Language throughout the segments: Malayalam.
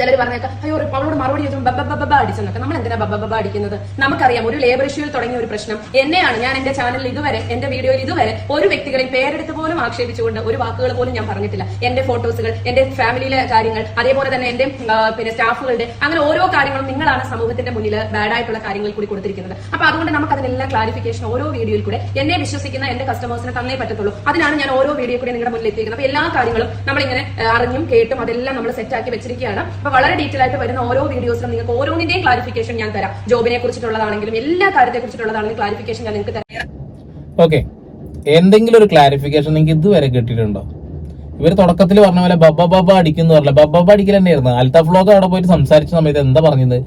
ചിലർ പറഞ്ഞേക്കാം അയ്യോ അവളോട് മറുപടി ചോദിച്ചു ബബ്ബ അടിച്ചെന്നൊക്കെ. നമ്മൾ എന്തിനാ ബബ്ബ ബബ്ബ അടിക്കുന്നത്? നമുക്കറിയാം ഒരു ലേബർ ഇഷ്യൂവിൽ തുടങ്ങിയ ഒരു പ്രശ്നം. എന്നെയാണ് ഞാൻ എന്റെ ചാനലിൽ ഇതുവരെ എന്റെ വീഡിയോയിൽ ഇതുവരെ ഒരു വ്യക്തികളെയും പേരെടുത്ത് പോലും ആക്ഷേപിച്ചുകൊണ്ട് ഒരു വാക്കുകൾ പോലും ഞാൻ പറഞ്ഞിട്ടില്ല. എന്റെ ഫോട്ടോസുകൾ എന്റെ ഫാമിലിയിലെ കാര്യങ്ങൾ അതേപോലെ തന്നെ എന്റെ പിന്നെ സ്റ്റാഫുകളുടെ അങ്ങനെ ഓരോ കാര്യങ്ങളും നിങ്ങളാണ് സമൂഹത്തിന്റെ മുന്നിൽ ബാഡ് ആയിട്ടുള്ള കാര്യങ്ങൾ കൂടി കൊടുത്തിരിക്കുന്നത്. അപ്പൊ അതുകൊണ്ട് നമുക്ക് അതിനെല്ലാം ക്ലാരിഫിക്കേഷൻ ഓരോ വീഡിയോയിൽ കൂടെ എന്നെ വിശ്വസിക്കുന്ന എന്റെ കസ്റ്റമേഴ്സിനെ തന്നേ പറ്റത്തുള്ളൂ. അതിനാണ് ഞാൻ ഓരോ വീഡിയോ കൂടി നിങ്ങളുടെ മുന്നിൽ എത്തിയിരിക്കുന്നത്. അപ്പൊ എല്ലാ കാര്യങ്ങളും നമ്മളിങ്ങനെ അറിഞ്ഞും കേട്ടും അതെല്ലാം നമ്മൾ സെറ്റാക്കി വെച്ചിരിക്കുകയാണ്. അപ്പൊ വളരെ ഡീറ്റെയിൽ ആയിട്ട് വരുന്ന ഓരോ വീഡിയോസിലും നിങ്ങൾക്ക് ഓരോന്നിന്റെയും ക്ലാരിഫിക്കേഷൻ ഞാൻ തരാം. ജോബിനെ കുറിച്ചിട്ടുള്ളതാണെങ്കിലും എല്ലാ കാര്യത്തെ കുറിച്ചിട്ടുള്ളതാണെങ്കിലും ക്ലാരിഫിക്കേഷൻ ഞാൻ നിങ്ങൾക്ക് തരാം. ഓക്കെ എന്തെങ്കിലും ഒരു ക്ലാരിഫിക്കേഷൻ നിങ്ങൾക്ക് ഇതുവരെ കിട്ടിയിട്ടുണ്ടോ? ഇവർ തുടക്കത്തിൽ പറഞ്ഞ പോലെ ബബ ബബ അടിക്കുന്നു പറഞ്ഞില്ല? ബബ ബബ അടിക്കൽ തന്നെയായിരുന്നു അൽത്താഫ് വ്ലോഗ് അവിടെ പോയിട്ട് സംസാരിച്ച സമയത്ത് എന്താ പറഞ്ഞത്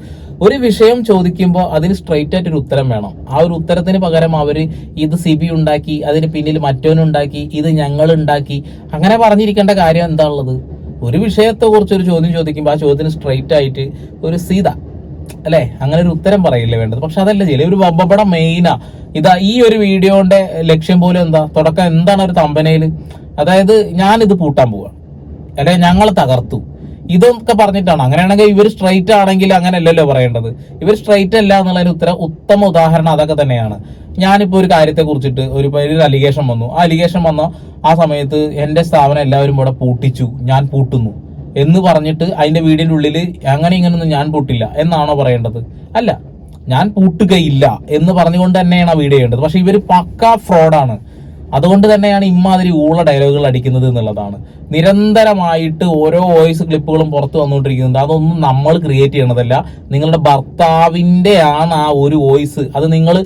ഒരു വിഷയം ചോദിക്കുമ്പോൾ അതിന് സ്ട്രെയിറ്റ് ആയിട്ട് ഒരു ഉത്തരം വേണം. ആ ഒരു ഉത്തരത്തിന് പകരം അവർ ഇത് സിബി ഉണ്ടാക്കി അതിന് പിന്നിൽ മറ്റോനുണ്ടാക്കി ഇത് ഞങ്ങൾ ഉണ്ടാക്കി അങ്ങനെ പറഞ്ഞിരിക്കേണ്ട കാര്യം എന്താ ഉള്ളത്? ഒരു വിഷയത്തെ കുറിച്ച് ഒരു ചോദ്യം ചോദിക്കുമ്പോൾ ആ ചോദ്യത്തിന് സ്ട്രൈറ്റ് ആയിട്ട് ഒരു സീത അല്ലേ? അങ്ങനെ ഒരു ഉത്തരം പറയില്ലേ വേണ്ടത്? പക്ഷെ അതല്ല ചെയ്യില്ല ഒരു വമ്പപ്പടം മെയിനാ ഇതാ ഈ ഒരു വീഡിയോന്റെ ലക്ഷ്യം പോലും എന്താ? തുടക്കം എന്താണ് ഒരു തമ്പനയിൽ അതായത് ഞാനിത് പൂട്ടാൻ പോവാ അല്ലെ ഞങ്ങൾ തകർത്തു. ഇതൊക്കെ പറഞ്ഞിട്ടാണ്. അങ്ങനെയാണെങ്കിൽ ഇവർ സ്ട്രൈറ്റ് ആണെങ്കിൽ അങ്ങനെയല്ലല്ലോ പറയേണ്ടത്. ഇവർ സ്ട്രൈറ്റ് അല്ല എന്നുള്ളതിന് ഉത്തരം ഉത്തമ ഉദാഹരണം അതൊക്കെ തന്നെയാണ്. ഞാനിപ്പോ ഒരു കാര്യത്തെ കുറിച്ചിട്ട് ഒരു അലിഗേഷൻ വന്നു. ആ അലിഗേഷൻ വന്ന ആ സമയത്ത് എന്റെ സ്ഥാപനം എല്ലാവരും ഇവിടെ പൂട്ടിച്ചു. ഞാൻ പൂട്ടുന്നു. എന്ന് പറഞ്ഞിട്ട് അതിന്റെ വീടിന്റെ ഉള്ളിൽ അങ്ങനെ ഇങ്ങനൊന്നും ഞാൻ പൂട്ടില്ല എന്നാണോ പറയേണ്ടത്? അല്ല. ഞാൻ പൂട്ടുകയില്ല എന്ന് പറഞ്ഞുകൊണ്ട് തന്നെയാണ് ആ വീഡിയോ ചെയ്യേണ്ടത്. പക്ഷെ ഇവർ പക്ക ഫ്രോഡാണ് അതുകൊണ്ട് തന്നെയാണ് ഇമ്മാതിരി ഊള ഡയലോഗുകൾ അടിക്കുന്നത് എന്നുള്ളതാണ്. നിരന്തരമായിട്ട് ഓരോ വോയിസ് ക്ലിപ്പുകളും പുറത്തു വന്നുകൊണ്ടിരിക്കുന്നുണ്ട്. അതൊന്നും നമ്മൾ ക്രിയേറ്റ് ചെയ്യണതല്ല. നിങ്ങളുടെ ഭർത്താവിന്റെ ആണ് ആ ഒരു വോയിസ് അത് നിങ്ങൾ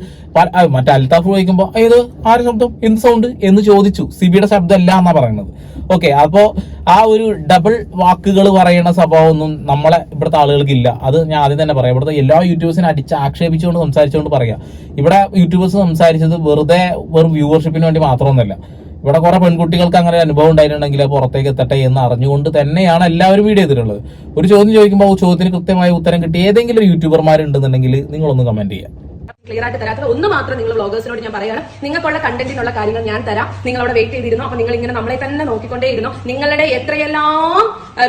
മറ്റേ അൽത്താഫ് ചോദിക്കുമ്പോൾ ഏത്? ആര് ശബ്ദം? എന്ത് സൗണ്ട് എന്ന് ചോദിച്ചു. സിബിയുടെ ശബ്ദം അല്ല എന്നാ പറയുന്നത്. ഓക്കെ അപ്പോ ആ ഒരു ഡബിൾ വാക്കുകൾ പറയുന്ന സ്വഭാവമൊന്നും നമ്മളെ ഇവിടുത്തെ ആളുകൾക്ക് ഇല്ല അത് ഞാൻ ആദ്യം തന്നെ പറയാം. ഇവിടുത്തെ എല്ലാ യൂട്യൂബേഴ്സിനെ അടിച്ച് ആക്ഷേപിച്ചുകൊണ്ട് സംസാരിച്ചുകൊണ്ട് പറയാം. ഇവിടെ യൂട്യൂബേഴ്സ് സംസാരിച്ചത് വെറുതെ വെറും വ്യൂവർഷിപ്പിന് വേണ്ടി മാത്രമൊന്നുമല്ല ഇവിടെ കുറെ പെൺകുട്ടികൾക്ക് അങ്ങനെ ഒരു അനുഭവം ഉണ്ടായിട്ടുണ്ടെങ്കിൽ പുറത്തേക്ക് എത്തട്ടെ എന്ന് അറിഞ്ഞുകൊണ്ട് തന്നെയാണ് എല്ലാവരും വീഡിയോ ചെയ്തിട്ടുള്ളത്. ഒരു ചോദ്യം ചോദിക്കുമ്പോൾ ചോദ്യത്തിന് കൃത്യമായ ഉത്തരം കിട്ടി ഏതെങ്കിലും യൂട്യൂബർമാരുണ്ടെന്നുണ്ടെങ്കിൽ നിങ്ങളൊന്ന് കമന്റ് ചെയ്യാം. ക്ലിയർ ആയിട്ട് തരാത്തത്. ഒന്ന് മാത്രം നിങ്ങൾ വ്ളോഗേഴ്സിനോട് ഞാൻ പറയാണ് നിങ്ങൾക്കുള്ള കണ്ടന്റിനുള്ള കാര്യങ്ങൾ ഞാൻ തരാം. നിങ്ങൾ അവിടെ വെയിറ്റ് ചെയ്തിരുന്നു? അപ്പൊ നിങ്ങൾ ഇങ്ങനെ നമ്മളെ തന്നെ നോക്കിക്കൊണ്ടേയിരുന്നു. നിങ്ങളുടെ എത്രയെല്ലാം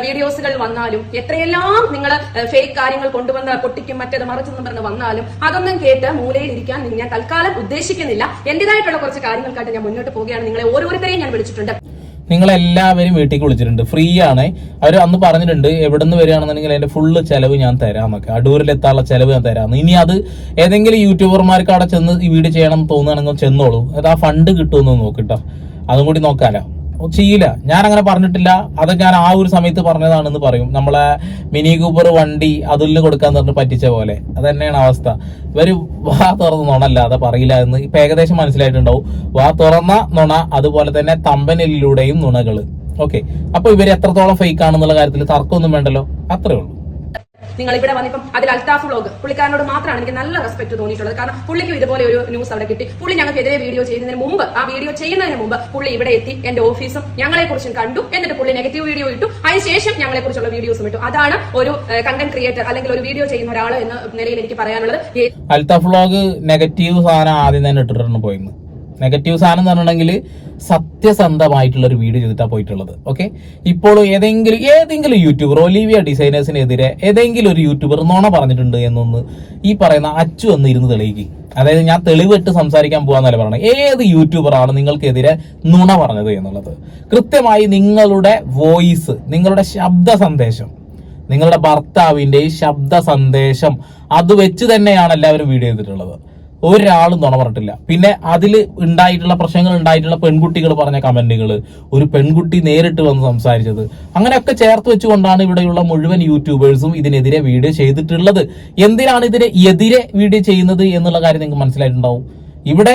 വീഡിയോസുകൾ വന്നാലും എത്രയെല്ലാം നിങ്ങൾ ഫേക്ക് കാര്യങ്ങൾ കൊണ്ടുവന്ന് പൊട്ടിക്കും മറ്റേത് മറിച്ചെന്നും പറഞ്ഞ് വന്നാലും അതൊന്നും കേട്ട് മൂലയിൽ ഇരിക്കാൻ ഞാൻ തൽക്കാലം ഉദ്ദേശിക്കുന്നില്ല. എന്റേതായിട്ടുള്ള കുറച്ച് കാര്യങ്ങൾക്കായിട്ട് ഞാൻ മുന്നോട്ട് പോവുകയാണ്. നിങ്ങളെ ഓരോരുത്തരെയും ഞാൻ വിളിച്ചിട്ടുണ്ട്. നിങ്ങളെല്ലാവരും വീട്ടിലേക്ക് വിളിച്ചിട്ടുണ്ട്. ഫ്രീ ആണ്. അവർ അന്ന് പറഞ്ഞിട്ടുണ്ട് എവിടെ നിന്ന് വരികയാണെന്നുണ്ടെങ്കിൽ അതിന്റെ ഫുള്ള് ചിലവ് ഞാൻ തരാമെന്നൊക്കെ. അടൂരിലെത്താനുള്ള ചിലവ് ഞാൻ തരാം ഇനി അത് ഏതെങ്കിലും യൂട്യൂബർമാർക്ക് അവിടെ ചെന്ന് ഈ വീട് ചെയ്യണം തോന്നുകയാണെങ്കിൽ ചെന്നോളൂ. അത് ആ ഫണ്ട് കിട്ടുമെന്ന് നോക്കിട്ടോ അതും കൂടി നോക്കാലോ. ഓ, ചെയ്യില്ല. ഞാൻ അങ്ങനെ പറഞ്ഞിട്ടില്ല. അതൊക്കെ ഞാൻ ആ ഒരു സമയത്ത് പറഞ്ഞതാണെന്ന് പറയും. നമ്മളെ മിനി കൂപ്പർ വണ്ടി അതിൽ കൊടുക്കാന്ന് പറഞ്ഞ് പറ്റിച്ച പോലെ. അത് തന്നെയാണ് അവസ്ഥ. ഇവർ വാ തുറന്ന് നുണല്ലാതെ പറയില്ല എന്ന് ഇപ്പൊ ഏകദേശം മനസ്സിലായിട്ടുണ്ടാവും. വാ തുറന്ന നുണ അതുപോലെ തന്നെ തമ്പനിലൂടെയും നുണകൾ. ഓക്കെ. അപ്പൊ ഇവർ എത്രത്തോളം ഫേക്ക് ആണെന്നുള്ള കാര്യത്തിൽ തർക്കമൊന്നും വേണ്ടല്ലോ. അത്രേ ഉള്ളൂ. നിങ്ങൾ ഇവിടെ വന്നിപ്പം അതിൽ അൽത്താഫ് വ്ലോഗ് പുള്ളിക്കാരനോട് മാത്രമാണ് എനിക്ക് നല്ല റെസ്പെക്ട് തോന്നിയിട്ടുള്ളത്. കാരണം പുള്ളിക്കും ഇതുപോലെ ഒരു ന്യൂസ് അവിടെ കിട്ടി. പുള്ളി ഞങ്ങൾക്കെതിരെ വീഡിയോ ചെയ്യുന്നതിന് മുമ്പ് ആ വീഡിയോ ചെയ്യുന്നതിന് മുമ്പ് പുള്ളി ഇവിടെ എത്തി എന്റെ ഓഫീസും ഞങ്ങളെ കുറിച്ചും കണ്ടു. എന്നിട്ട് പുള്ളി നെഗറ്റീവ് വീഡിയോ ഇട്ടു. അതിനുശേഷം ഞങ്ങളെ കുറിച്ചുള്ള വീഡിയോസും ഇട്ടു. അതാണ് ഒരു കണ്ടന്റ് ക്രിയേറ്റർ അല്ലെങ്കിൽ ഒരു വീഡിയോ ചെയ്യുന്ന ഒരാൾ എന്ന നിലയിൽ എനിക്ക് പറയാനുള്ളത്. അൽത്താഫ് വ്ളോഗ് നെഗറ്റീവ് സാധനം ആദ്യം തന്നെ ഇട്ടിട്ടാണ് പോയിരുന്നത്. നെഗറ്റീവ് സാധനം എന്ന് പറഞ്ഞിട്ടുണ്ടെങ്കിൽ സത്യസന്ധമായിട്ടുള്ള ഒരു വീഡിയോ ചെയ്തിട്ടാണ് പോയിട്ടുള്ളത്. ഓക്കെ ഇപ്പോൾ ഏതെങ്കിലും ഏതെങ്കിലും യൂട്യൂബർ ഒലീവിയ ഡിസൈനേഴ്സിനെതിരെ ഏതെങ്കിലും ഒരു യൂട്യൂബർ നോണ പറഞ്ഞിട്ടുണ്ട് എന്നൊന്ന് ഈ പറയുന്ന അച്ചു എന്ന് ഇരുന്ന് തെളിയിക്കും. അതായത് ഞാൻ തെളിവിട്ട് സംസാരിക്കാൻ പോകാന്നല്ല പറയുന്നത് ഏത് യൂട്യൂബറാണ് നിങ്ങൾക്കെതിരെ നുണ പറഞ്ഞത് എന്നുള്ളത്? കൃത്യമായി നിങ്ങളുടെ വോയിസ് നിങ്ങളുടെ ശബ്ദ സന്ദേശം നിങ്ങളുടെ ഭർത്താവിന്റെ ശബ്ദ സന്ദേശം അത് വെച്ച് തന്നെയാണ് എല്ലാവരും വീഡിയോ ചെയ്തിട്ടുള്ളത്. ഒരാളും നുണ പറഞ്ഞിട്ടില്ല. പിന്നെ അതിൽ ഉണ്ടായിട്ടുള്ള പ്രശ്നങ്ങൾ ഉണ്ടായിട്ടുള്ള പെൺകുട്ടികൾ പറഞ്ഞ കമന്റുകൾ ഒരു പെൺകുട്ടി നേരിട്ട് വന്ന് സംസാരിച്ചത് അങ്ങനെയൊക്കെ ചേർത്ത് വെച്ചുകൊണ്ടാണ് ഇവിടെയുള്ള മുഴുവൻ യൂട്യൂബേഴ്സും ഇതിനെതിരെ വീഡിയോ ചെയ്തിട്ടുള്ളത്. എന്തിനാണ് ഇതിനെ എതിരെ വീഡിയോ ചെയ്യുന്നത് എന്നുള്ള കാര്യം നിങ്ങൾക്ക് മനസ്സിലായിട്ടുണ്ടാവും. ഇവിടെ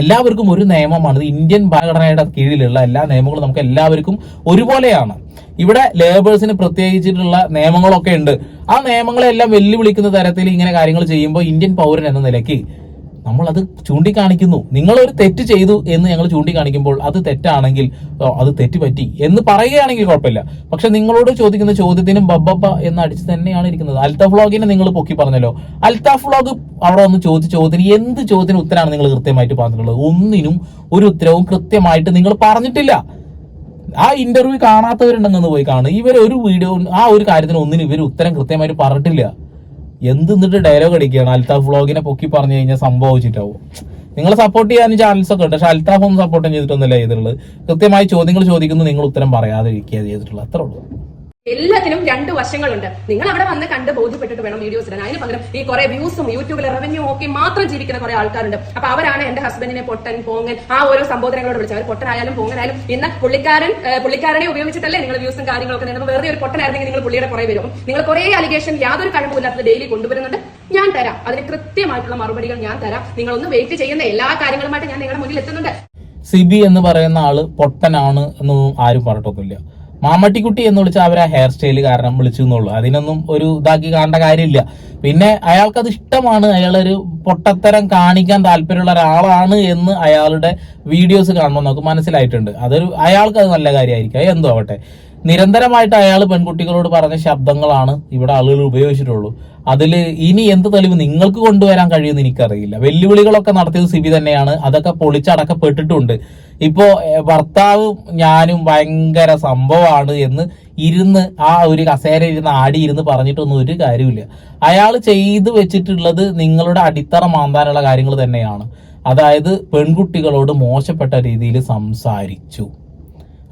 എല്ലാവർക്കും ഒരു നിയമമാണ്. ഇന്ത്യൻ ഭരണഘടനയുടെ കീഴിലുള്ള എല്ലാ നിയമങ്ങളും നമുക്ക് എല്ലാവർക്കും ഒരുപോലെയാണ്. ഇവിടെ ലേബേഴ്സിന് പ്രത്യേകിച്ചിട്ടുള്ള നിയമങ്ങളൊക്കെ ഉണ്ട്. ആ നിയമങ്ങളെല്ലാം വെല്ലുവിളിക്കുന്ന തരത്തിൽ ഇങ്ങനെ കാര്യങ്ങൾ ചെയ്യുമ്പോൾ ഇന്ത്യൻ പൗരൻ എന്ന നിലയ്ക്ക് നമ്മൾ അത് ചൂണ്ടിക്കാണിക്കുന്നു. നിങ്ങൾ ഒരു തെറ്റ് ചെയ്തു എന്ന് ഞങ്ങൾ ചൂണ്ടിക്കാണിക്കുമ്പോൾ അത് തെറ്റാണെങ്കിൽ അത് തെറ്റ് പറ്റി എന്ന് പറയുകയാണെങ്കിൽ കുഴപ്പമില്ല. പക്ഷെ നിങ്ങളോട് ചോദിക്കുന്ന ചോദ്യത്തിനും ബബ്ബപ്പ എന്ന് അടിച്ച് തന്നെയാണ് ഇരിക്കുന്നത്. അൽത്താഫ് വ്ളോഗിനെ നിങ്ങൾ പൊക്കി പറഞ്ഞല്ലോ. അൽത്താഫ് വ്ളോഗ് അവിടെ ഒന്ന് ചോദിച്ച ചോദ്യത്തിന് എന്ത് ചോദ്യത്തിന് ഉത്തരമാണ് നിങ്ങൾ കൃത്യമായിട്ട് പറഞ്ഞിട്ടുള്ളത്? ഒന്നിനും ഒരു ഉത്തരവും കൃത്യമായിട്ട് നിങ്ങൾ പറഞ്ഞിട്ടില്ല. ആ ഇന്റർവ്യൂ കാണാത്തവരുണ്ടെന്ന് പോയി കാണും. ഇവർ ഒരു വീഡിയോ ആ ഒരു കാര്യത്തിന് ഒന്നിനും ഇവർ ഉത്തരം കൃത്യമായിട്ട് പറഞ്ഞിട്ടില്ല. എന്ത് എന്നിട്ട് ഡയലോഗ് അടിക്കുകയാണ്? അൽതാഫ് വ്ളോഗിനെ പൊക്കി പറഞ്ഞു കഴിഞ്ഞാൽ സംഭവിച്ചിട്ടാവും നിങ്ങൾ സപ്പോർട്ട് ചെയ്യാൻ ചാനൽസ് ഒക്കെ ഉണ്ട്. പക്ഷെ അൽത്താഫ് ഒന്നും സപ്പോർട്ട് ചെയ്തിട്ടൊന്നുമില്ല ചെയ്തിട്ടുള്ളത്. കൃത്യമായി ചോദ്യങ്ങൾ ചോദിക്കുന്നു നിങ്ങൾ ഉത്തരം പറയാതെ ഇരിക്കുക ചെയ്തിട്ടുള്ളത്. അത്രേ ഉള്ളൂ. എല്ലാത്തിനും രണ്ട് വശങ്ങളുണ്ട്. നിങ്ങൾ അവിടെ വന്ന് കണ്ട് ബോധ്യപ്പെട്ടിട്ട് വേണം വീഡിയോസ് ഇടാൻ. അതിന് പകരം ഈ കുറെ വ്യൂസും യൂട്യൂബിലെ റവന്യൂ ഒക്കെ മാത്രം ജീവിക്കുന്ന കുറെ ആൾക്കാരുണ്ട്. അപ്പൊ അവരാണ് എന്റെ ഹസ്ബൻഡിനെ പൊട്ടൻ പോങ്ങൻ ആ ഓരോ സംബോധനകളോട് വിളിച്ചത് അവർ പൊട്ടനായാലും പോങ്ങനായാലും ഇന്ന് പുള്ളിക്കാരൻ പുള്ളിക്കാരനെ ഉപയോഗിച്ചിട്ടല്ലേ നിങ്ങൾ വ്യൂസും കാര്യങ്ങളൊക്കെ നേടുന്നത് വെറുതെ ഒരു പൊട്ടനായിരുന്നെങ്കിൽ നിങ്ങൾ പുള്ളിയുടെ കുറെ വരും. നിങ്ങൾ കുറെ അലിഗേഷൻ യാതൊരു കഴിവില്ലാത്തത് ഡെയിലി കൊണ്ടുവരുന്നുണ്ട്. ഞാൻ തരാം. അതിന് കൃത്യമായിട്ടുള്ള മറുപടികൾ ഞാൻ തരാം. നിങ്ങളൊന്ന് വെയിറ്റ് ചെയ്യുന്ന എല്ലാ കാര്യങ്ങളുമായിട്ട് ഞാൻ നിങ്ങളുടെ മുന്നിൽ എത്തുന്നുണ്ട്. സിബി എന്ന് പറയുന്ന ആൾ പൊട്ടനാണ് എന്നൊന്നും ആരും പറഞ്ഞിട്ടൊന്നുമില്ല. മാമട്ടിക്കുട്ടി എന്ന് വിളിച്ച അവർ ആ ഹെയർ സ്റ്റൈൽ കാരണം വിളിച്ചു എന്നുള്ളൂ അതിനൊന്നും ഒരു ഇതാക്കി കാണേണ്ട കാര്യമില്ല. പിന്നെ അയാൾക്കത് ഇഷ്ടമാണ്. അയാളൊരു പൊട്ടത്തരം കാണിക്കാൻ താല്പര്യമുള്ള ഒരാളാണ് എന്ന് അയാളുടെ വീഡിയോസ് കാണുമ്പോൾ നമുക്ക് മനസ്സിലായിട്ടുണ്ട്. അതൊരു അയാൾക്ക് അത് നല്ല കാര്യമായിരിക്കും. എന്തോ ആവട്ടെ. നിരന്തരമായിട്ട് അയാൾ പെൺകുട്ടികളോട് പറഞ്ഞ ശബ്ദങ്ങളാണ് ഇവിടെ ആളുകൾ ഉപയോഗിച്ചിട്ടുള്ളൂ. അതിൽ ഇനി എന്ത് തെളിവ് നിങ്ങൾക്ക് കൊണ്ടുവരാൻ കഴിയുമെന്ന് എനിക്കറിയില്ല. വെല്ലുവിളികളൊക്കെ നടത്തിയത് സിബി തന്നെയാണ്. അതൊക്കെ പൊളിച്ചടക്കപ്പെട്ടിട്ടുണ്ട്. ഇപ്പോ ഭർത്താവ് ഭർത്താവും ഞാനും ഭയങ്കര സംഭവമാണ് എന്ന് ഇരുന്ന് ആ ഒരു കസേര ഇരുന്ന് ആടി ഇരുന്ന് പറഞ്ഞിട്ടൊന്നും ഒരു കാര്യമില്ല അയാൾ ചെയ്തു വെച്ചിട്ടുള്ളത് നിങ്ങളുടെ അടിത്തറ മാന്താനുള്ള കാര്യങ്ങൾ തന്നെയാണ്. അതായത് പെൺകുട്ടികളോട് മോശപ്പെട്ട രീതിയിൽ സംസാരിച്ചു.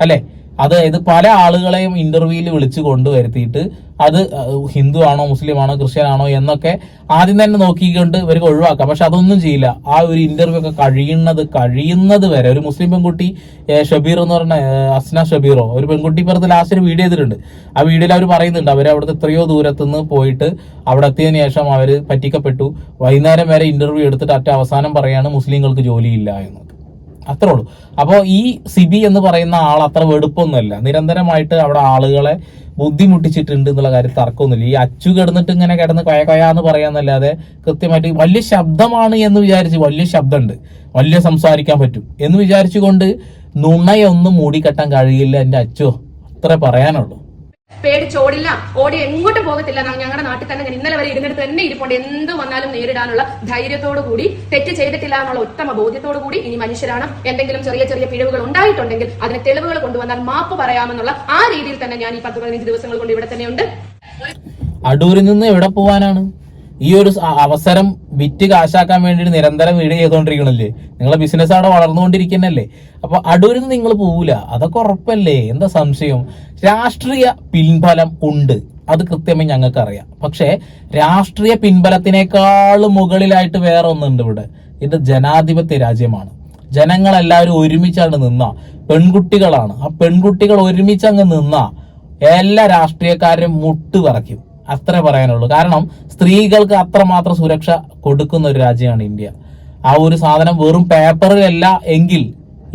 അല്ലെ? അതായത് പല ആളുകളെയും ഇന്റർവ്യൂവിൽ വിളിച്ചു കൊണ്ടുവരുത്തിയിട്ട് അത് ഹിന്ദു ആണോ മുസ്ലിം ആണോ ക്രിസ്ത്യൻ ആണോ എന്നൊക്കെ ആദ്യം തന്നെ നോക്കിക്കൊണ്ട് ഇവർക്ക് ഒഴിവാക്കാം. പക്ഷെ അതൊന്നും ചെയ്യില്ല. ആ ഒരു ഇന്റർവ്യൂ ഒക്കെ കഴിയുന്നത് കഴിയുന്നത് വരെ ഒരു മുസ്ലിം പെൺകുട്ടി ഷബീർ എന്ന് പറഞ്ഞ അസ്ന ഷബീറോ ഒരു പെൺകുട്ടി ഇപ്പുറത്ത് ലാസ്റ്റ് ഒരു വീഡിയോ ചെയ്തിട്ടുണ്ട്. ആ വീഡിയോയിൽ അവർ പറയുന്നുണ്ട് അവർ അവിടുത്തെ എത്രയോ ദൂരത്തുനിന്ന് പോയിട്ട് അവിടെ എത്തിയതിനു ശേഷം അവർ പറ്റിക്കപ്പെട്ടു. വൈകുന്നേരം വരെ ഇന്റർവ്യൂ എടുത്തിട്ട് അറ്റ അവസാനം പറയാണ് മുസ്ലിങ്ങൾക്ക് ജോലിയില്ല എന്ന്. അത്രേ ഉള്ളൂ. അപ്പോൾ ഈ സിബി എന്ന് പറയുന്ന ആൾ അത്ര വെടുപ്പൊന്നുമല്ല. നിരന്തരമായിട്ട് അവിടെ ആളുകളെ ബുദ്ധിമുട്ടിച്ചിട്ടുണ്ട് എന്നുള്ള കാര്യം തർക്കമൊന്നുമില്ല. ഈ അച്ചു കിടന്നിട്ട് ഇങ്ങനെ കിടന്ന് കൊയ എന്ന് പറയാന്നല്ലാതെ കൃത്യമായിട്ട് വലിയ ശബ്ദമാണ് എന്ന് വിചാരിച്ച് വലിയ ശബ്ദമുണ്ട്. വലിയ സംസാരിക്കാൻ പറ്റും. എന്ന് വിചാരിച്ചുകൊണ്ട് നുണയൊന്നും മൂടിക്കെട്ടാൻ കഴിയില്ല എന്റെ അച്ചോ. അത്രേ പറയാനുള്ളൂ. പേടിച്ചോടില്ല ഓടി എങ്ങോട്ടും പോകത്തില്ല ഞങ്ങളുടെ നാട്ടിൽ തന്നെ ഞാൻ ഇന്നലെ വരെ ഇരുന്നിട്ട് തന്നെ ഇരിപ്പുണ്ട്. എന്ത് വന്നാലും നേരിടാനുള്ള ധൈര്യത്തോടു കൂടി തെറ്റ് ചെയ്തിട്ടില്ല എന്നുള്ള ഉത്തമ ബോധ്യത്തോടു കൂടി ഇനി മനുഷ്യരാണ്. എന്തെങ്കിലും ചെറിയ ചെറിയ പിഴവുകൾ ഉണ്ടായിട്ടുണ്ടെങ്കിൽ അതിന് തെളിവുകൾ കൊണ്ടുവന്നാൽ മാപ്പ് പറയാമെന്നുള്ള ആ രീതിയിൽ തന്നെ ഞാൻ ഈ പത്ത് പതിനഞ്ച് ദിവസങ്ങൾ കൊണ്ട് ഇവിടെ തന്നെയുണ്ട്. അടൂരിൽ നിന്ന് എവിടെ പോവാനാണ്? ഈ ഒരു അവസരം വിറ്റ് കാശാക്കാൻ വേണ്ടിയിട്ട് നിരന്തരം വീട് ചെയ്തുകൊണ്ടിരിക്കണല്ലേ? നിങ്ങളെ ബിസിനസ് അവിടെ വളർന്നുകൊണ്ടിരിക്കുന്നല്ലേ? അപ്പൊ അടൂരിൽ നിന്ന് നിങ്ങൾ പോവില്ല അതൊക്കെ ഉറപ്പല്ലേ? എന്താ സംശയം? രാഷ്ട്രീയ പിൻബലം ഉണ്ട്. അത് കൃത്യമായി ഞങ്ങൾക്ക് അറിയാം പക്ഷേ രാഷ്ട്രീയ പിൻബലത്തിനേക്കാൾ മുകളിലായിട്ട് വേറെ ഒന്നുണ്ട് ഇവിടെ. ഇത് ജനാധിപത്യ രാജ്യമാണ്. ജനങ്ങളെല്ലാവരും ഒരുമിച്ചാണ് നിന്ന. പെൺകുട്ടികളാണ്. ആ പെൺകുട്ടികൾ ഒരുമിച്ച് അങ്ങ് നിന്ന എല്ലാ രാഷ്ട്രീയക്കാരും മുട്ട് പറയ്ക്കും അത്രേ പറയാനുള്ളൂ. കാരണം സ്ത്രീകൾക്ക് അത്രമാത്രം സുരക്ഷ കൊടുക്കുന്ന ഒരു രാജ്യമാണ് ഇന്ത്യ. ആ ഒരു സാധനം വെറും പേപ്പറിലല്ല എങ്കിൽ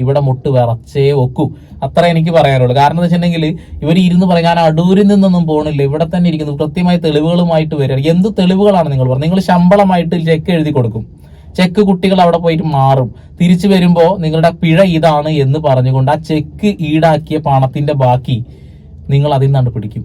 ഇവിടെ മുട്ട് വിറച്ചേ ഒക്കൂ. അത്ര എനിക്ക് പറയാനുള്ളൂ. കാരണം എന്താ വെച്ചിട്ടുണ്ടെങ്കിൽ ഇവർ ഇരുന്ന് പറയും ഞാൻ അടൂരിൽ നിന്നൊന്നും പോകണില്ല ഇവിടെ തന്നെ ഇരിക്കുന്നു. കൃത്യമായ തെളിവുകളുമായിട്ട് വരിക. എന്ത് തെളിവുകളാണ് നിങ്ങൾ പറഞ്ഞത്? നിങ്ങൾ ശമ്പളമായിട്ട് ചെക്ക് എഴുതി കൊടുക്കും. ചെക്ക് കുട്ടികൾ അവിടെ പോയിട്ട് മാറും. തിരിച്ചു വരുമ്പോൾ നിങ്ങളുടെ പിഴ ഇതാണ് എന്ന് പറഞ്ഞുകൊണ്ട് ആ ചെക്ക് ഈടാക്കിയ പണത്തിന്റെ ബാക്കി നിങ്ങൾ അതിൽ നിന്നാണ് പിടിക്കും.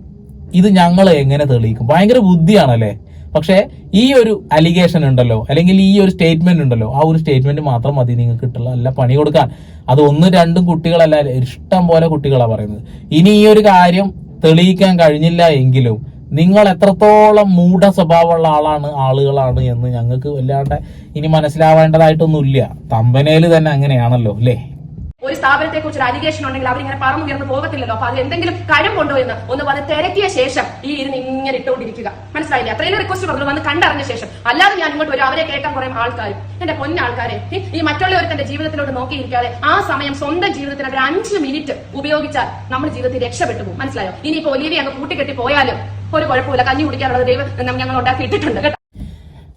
ഇത് ഞങ്ങൾ എങ്ങനെ തെളിയിക്കും? ഭയങ്കര ബുദ്ധിയാണല്ലേ? പക്ഷേ ഈ ഒരു അലിഗേഷൻ ഉണ്ടല്ലോ അല്ലെങ്കിൽ ഈ ഒരു സ്റ്റേറ്റ്മെന്റ് ഉണ്ടല്ലോ ആ ഒരു സ്റ്റേറ്റ്മെന്റ് മാത്രം മതി നിങ്ങൾക്ക് കിട്ടുള്ള അല്ല പണി കൊടുക്കാൻ. അത് ഒന്നും രണ്ടും കുട്ടികളല്ല ഇഷ്ടം പോലെ കുട്ടികളാണ് പറയുന്നത്. ഇനി ഈ ഒരു കാര്യം തെളിയിക്കാൻ കഴിഞ്ഞില്ല എങ്കിലും നിങ്ങൾ എത്രത്തോളം മൂഢ സ്വഭാവമുള്ള ആളാണ് ആളുകളാണ് എന്ന് ഞങ്ങൾക്ക് വല്ലാണ്ട് ഇനി മനസ്സിലാവേണ്ടതായിട്ടൊന്നുമില്ല. തമ്പനയിൽ തന്നെ അങ്ങനെയാണല്ലോ അല്ലേ? ഒരു സ്ഥാപനത്തെ കുറിച്ച് ഒരു അലിഗേഷൻ ഉണ്ടെങ്കിൽ അവരിങ്ങനെ പറന്നുയർന്ന് പോകത്തില്ലല്ലോ. അപ്പൊ അത് എന്തെങ്കിലും കഴം കൊണ്ടുവന്ന് ഒന്ന് വന്ന് തിരക്കിയ ശേഷം ഈ ഇരുന്ന് ഇങ്ങനെ ഇട്ടുകൊണ്ടിരിക്കുക. മനസ്സിലായില്ലേ? അത്രയും റിക്വസ്റ്റ് പറഞ്ഞു വന്ന് കണ്ടറിഞ്ഞ ശേഷം. അല്ലാതെ ഞാൻ ഇങ്ങോട്ട് വരും. അവരെ കേൾക്കാൻ കുറേ ആൾക്കാരും. എന്റെ പൊന്നാൾക്കാരെ ഈ- മറ്റുള്ളവർ തന്റെ ജീവിതത്തിലോട്ട് നോക്കിയിരിക്കാതെ ആ സമയം സ്വന്തം ജീവിതത്തിന് ഒരു അഞ്ച് മിനിറ്റ് ഉപയോഗിച്ചാൽ നമ്മുടെ ജീവിതത്തിൽ രക്ഷപ്പെട്ടു പോകും. മനസ്സിലായോ? ഇനി ഇനിയിപ്പോ ഒലിവി അങ്ങ് കൂട്ടിക്കെട്ടി പോയാലും ഒരു കുഴപ്പമില്ല കഞ്ഞി കുടിക്കാനുള്ള ദൈവം ഞങ്ങൾ ഉണ്ടാക്കി ഇട്ടിട്ടുണ്ട് കേട്ടോ.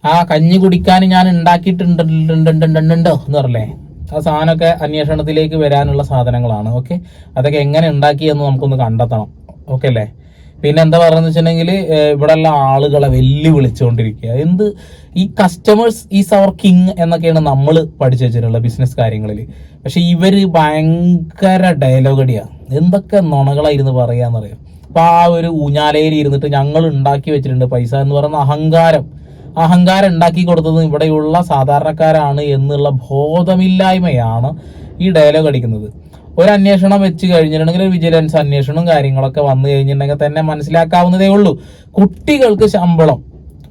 ആ കഞ്ഞി കുടിക്കാൻ ഞാൻ ഉണ്ടാക്കിയിട്ടുണ്ടോ എന്ന് പറഞ്ഞേ ആ സാധനമൊക്കെ അന്വേഷണത്തിലേക്ക് വരാനുള്ള സാധനങ്ങളാണ് ഓക്കെ അതൊക്കെ എങ്ങനെ ഉണ്ടാക്കിയെന്ന് നമുക്കൊന്ന് കണ്ടെത്തണം ഓക്കെ അല്ലേ? പിന്നെ എന്താ പറയുന്നത് വെച്ചിട്ടുണ്ടെങ്കിൽ ഇവിടെയുള്ള ആളുകളെ വെല്ലുവിളിച്ചുകൊണ്ടിരിക്കുക. എന്ത് ഈ കസ്റ്റമേഴ്സ് ഈസ് അവർ കിങ് എന്നൊക്കെയാണ് നമ്മൾ പഠിച്ചു വെച്ചിട്ടുള്ളത് ബിസിനസ് കാര്യങ്ങളിൽ പക്ഷെ ഇവർ ഭയങ്കര ഡയലോഗ് അടിയാണ് എന്തൊക്കെ നുണകളായിരുന്നു പറയാന്നറിയാം? അപ്പൊ ആ ഒരു ഊഞ്ഞാലയിൽ ഇരുന്നിട്ട് ഞങ്ങൾ ഉണ്ടാക്കി വെച്ചിട്ടുണ്ട് പൈസ എന്ന് പറയുന്ന അഹങ്കാരം. അഹങ്കാരം ഉണ്ടാക്കി കൊടുത്തത് ഇവിടെയുള്ള സാധാരണക്കാരാണ് എന്നുള്ള ബോധമില്ലായ്മയാണ് ഈ ഡയലോഗ് അടിക്കുന്നത്. ഒരു അന്വേഷണം വെച്ച് കഴിഞ്ഞിട്ടുണ്ടെങ്കിൽ ഒരു വിജിലൻസ് അന്വേഷണവും കാര്യങ്ങളൊക്കെ വന്നു കഴിഞ്ഞിട്ടുണ്ടെങ്കിൽ തന്നെ മനസ്സിലാക്കാവുന്നതേ ഉള്ളൂ. കുട്ടികൾക്ക് ശമ്പളം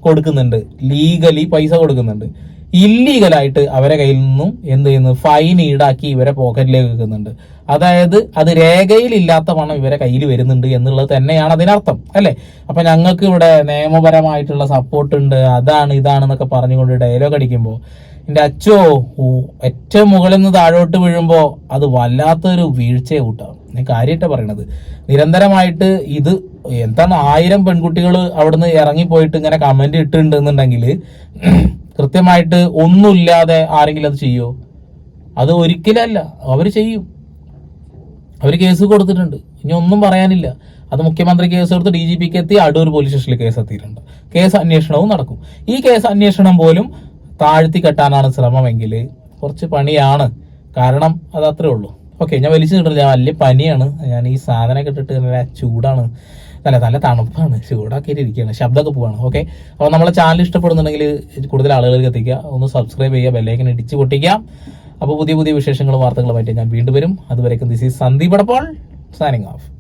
കൊടുക്കുന്നുണ്ട്. ലീഗലി പൈസ കൊടുക്കുന്നുണ്ട്. ഇല്ലീഗലായിട്ട് അവരെ കയ്യിൽ നിന്നും എന്ത് ചെയ്യുന്നു? ഫൈൻ ഈടാക്കി ഇവരെ പോക്കറ്റിലേക്ക് വെക്കുന്നുണ്ട്. അതായത് അത് രേഖയിൽ ഇല്ലാത്ത പണം ഇവരെ കയ്യിൽ വരുന്നുണ്ട് എന്നുള്ളത് തന്നെയാണ് അതിനർത്ഥം അല്ലെ? അപ്പൊ ഞങ്ങൾക്ക് ഇവിടെ നിയമപരമായിട്ടുള്ള സപ്പോർട്ട് ഉണ്ട് അതാണ് ഇതാണെന്നൊക്കെ പറഞ്ഞുകൊണ്ട് ഡയലോഗ് അടിക്കുമ്പോൾ എന്റെ അച്ചോ ഏറ്റവും മുകളിൽ നിന്ന് താഴോട്ട് വീഴുമ്പോൾ അത് വല്ലാത്തൊരു വീഴ്ചയെ കൂട്ടാണ് ഞാൻ കാര്യമായിട്ട് പറയണത്. നിരന്തരമായിട്ട് ഇത് എന്താണ് ആയിരം പെൺകുട്ടികൾ അവിടുന്ന് ഇറങ്ങിപ്പോയിട്ട് ഇങ്ങനെ കമന്റ് ഇട്ടിട്ടുണ്ടെന്നുണ്ടെങ്കിൽ കൃത്യമായിട്ട് ഒന്നുമില്ലാതെ ആരെങ്കിലും അത് ചെയ്യോ? അത് ഒരിക്കലല്ല അവർ ചെയ്യും. അവർ കേസ് കൊടുത്തിട്ടുണ്ട്. ഇനി ഒന്നും പറയാനില്ല. അത് മുഖ്യമന്ത്രി കേസ് കൊടുത്ത് ഡി ജി പിക്ക് എത്തി അടൂർ പോലീസ് സ്റ്റേഷനിൽ കേസ് എത്തിയിട്ടുണ്ട്. കേസ് അന്വേഷണവും നടക്കും. ഈ കേസ് അന്വേഷണം പോലും താഴ്ത്തി കെട്ടാനാണ് ശ്രമമെങ്കിൽ കുറച്ച് പണിയാണ്. കാരണം അത് അത്രേ ഉള്ളൂ. ഓക്കെ ഞാൻ വലിച്ചു കിട്ടില്ല വലിയ പനിയാണ്. ഞാൻ ഈ സാധനമൊക്കെ ഇട്ടിട്ട് നല്ല ചൂടാണ്. നല്ല നല്ല തണുപ്പാണ്. ചൂടാക്കിയിട്ട് ഇരിക്കുകയാണ്. ശബ്ദമൊക്കെ പോവാണ്. ഓക്കെ അപ്പോൾ നമ്മളെ ചാനൽ ഇഷ്ടപ്പെടുന്നുണ്ടെങ്കിൽ കൂടുതൽ ആളുകൾക്ക് എത്തിക്കുക. ഒന്ന് സബ്സ്ക്രൈബ് ചെയ്യുക ബെല്ലൈക്കൻ ഇടിച്ച് പൊട്ടിക്കുക. അപ്പോൾ പുതിയ പുതിയ വിശേഷങ്ങളും വാർത്തകളുമായിട്ട് ഞാൻ വീണ്ടും വരും. അതുവരേക്കും ദിസ് ഈസ് സന്ദീപ് അടപ്പോൾ സൈനിങ് ഓഫ്